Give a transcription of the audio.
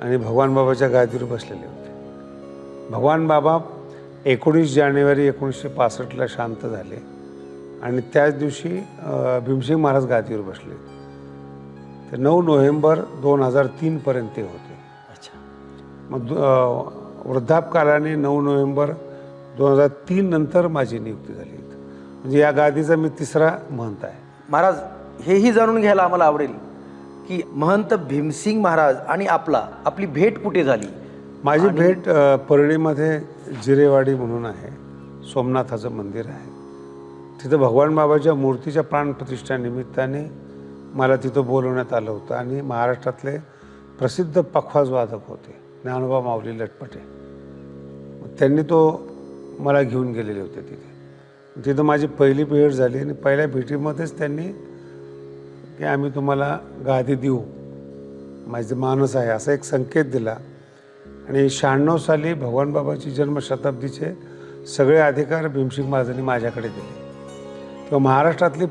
आणि भगवान बाबाच्या गादीवर बसलेले होते. भगवान बाबा एकोणीस जानेवारी एकोणीसशे पासष्टला शांत झाले आणि त्याच दिवशी भीमसिंग महाराज गादीवर बसले. तर नऊ नोव्हेंबर दोन हजार तीनपर्यंत ते होते. अच्छा. मग वृद्धापकालाने नऊ नोव्हेंबर दोन हजार तीन नंतर माझी नियुक्ती झाली. म्हणजे या गादीचा मी तिसरा महंत आहे. महाराज हेही जाणून घ्यायला आम्हाला आवडेल. की महंत भीमसिंग महाराज आणि आपला आपली भेट कुठे झाली? माझी भेट परळीमध्ये जिरेवाडी म्हणून आहे. सोमनाथाचं मंदिर आहे. तिथं भगवान बाबाच्या मूर्तीच्या प्राणप्रतिष्ठा निमित्ताने मला तिथं बोलवण्यात आलं होतं आणि महाराष्ट्रातले प्रसिद्ध पखवाज वादक होते ज्ञानोबा माऊली लटपटे. त्यांनी तो मला घेऊन गेलेले होते तिथे. तिथं माझी पहिली भेट झाली आणि पहिल्या भेटीमध्येच त्यांनी की आम्ही तुम्हाला गादी देऊ. माझे मानस आहे असा एक संकेत दिला. आणि शहाण्णव साली भगवान बाबाची जन्मशताब्दीचे सगळे अधिकार भीमसिंग महाराजांनी माझ्याकडे दिले. तेव्हा महाराष्ट्रातली